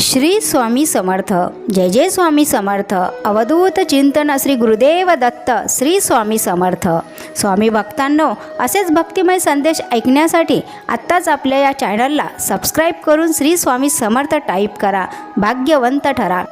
श्री स्वामी समर्थ. जय जय स्वामी समर्थ. अवधूत चिंतन श्री गुरुदेव दत्त श्री स्वामी समर्थ. स्वामी भक्तांनो असेच भक्तिमय संदेश ऐकण्यासाठी आत्ताच आपल्या या चॅनलला सबस्क्राईब करून श्री स्वामी समर्थ टाईप करा. भाग्यवंत ठरा.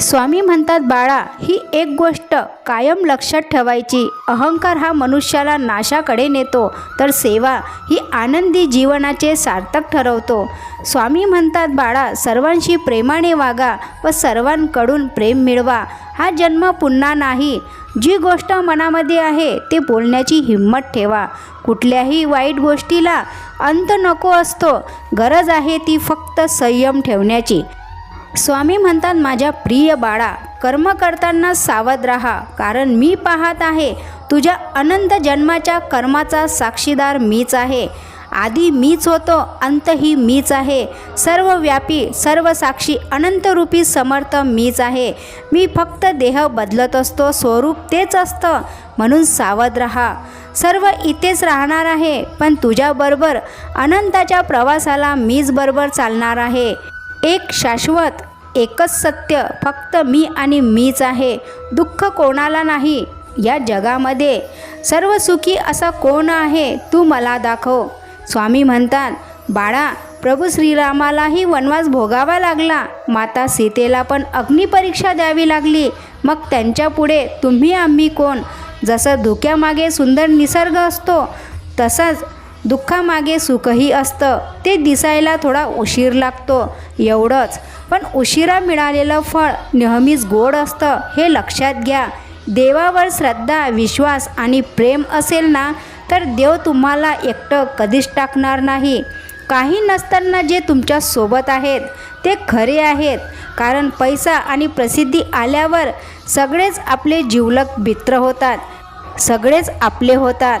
स्वामी म्हणतात बाळा ही एक गोष्ट कायम लक्षात ठेवायची. अहंकार हा मनुष्याला नाशाकडे नेतो तर सेवा ही आनंदी जीवनाचे सार्थक ठरवतो. स्वामी म्हणतात बाळा सर्वांशी प्रेमाने वागा व सर्वांकडून प्रेम मिळवा. हा जन्म पुन्हा नाही. जी गोष्ट मनामध्ये आहे ते बोलण्याची हिंमत ठेवा. कुठल्याही वाईट गोष्टीला अंत नको असतो. गरज आहे ती फक्त संयम ठेवण्याची. स्वामी म्हणतात माझ्या प्रिय बाळा कर्म करताना सावध राहा कारण मी पाहत आहे तुझ्या अनंत जन्माच्या कर्माचा साक्षीदार मीच आहे. आधी मीच होतो अंतही मीच आहे. सर्वव्यापी सर्व साक्षी अनंतरूपी समर्थ मीच आहे. मी फक्त देह बदलत असतो स्वरूप तेच असतं म्हणून सावध राहा. सर्व इथेच राहणार आहे पण तुझ्याबरोबर अनंताच्या प्रवासाला मीच बरोबर चालणार आहे. एक शाश्वत एकच सत्य फक्त मी आणि मीच आहे. दुःख कोणाला नाही? या जगामध्ये सर्व सुखी असा कोण आहे? तू मला दाखव. स्वामी म्हणतात बाळा प्रभू श्रीरामालाही वनवास भोगावा लागला. माता सीतेला पण अग्निपरीक्षा द्यावी लागली. मग त्यांच्या पुढे तुम्ही आम्ही कोण? जसं धुक्यामागे सुंदर निसर्ग असतो तसाच दुःखामागे सुखही असतं. ते दिसायला थोडा उशीर लागतो. एवढंच. पण उशिरा मिळालेलं फळ नेहमीच गोड असतं हे लक्षात घ्या. देवावर श्रद्धा विश्वास आणि प्रेम असेल ना तर देव तुम्हाला एकटं कधीच टाकणार नाही. काही नसताना जे तुमच्यासोबत आहेत ते खरे आहेत. कारण पैसा आणि प्रसिद्धी आल्यावर सगळेच आपले जिवलक मित्र होतात. सगळेच आपले होतात.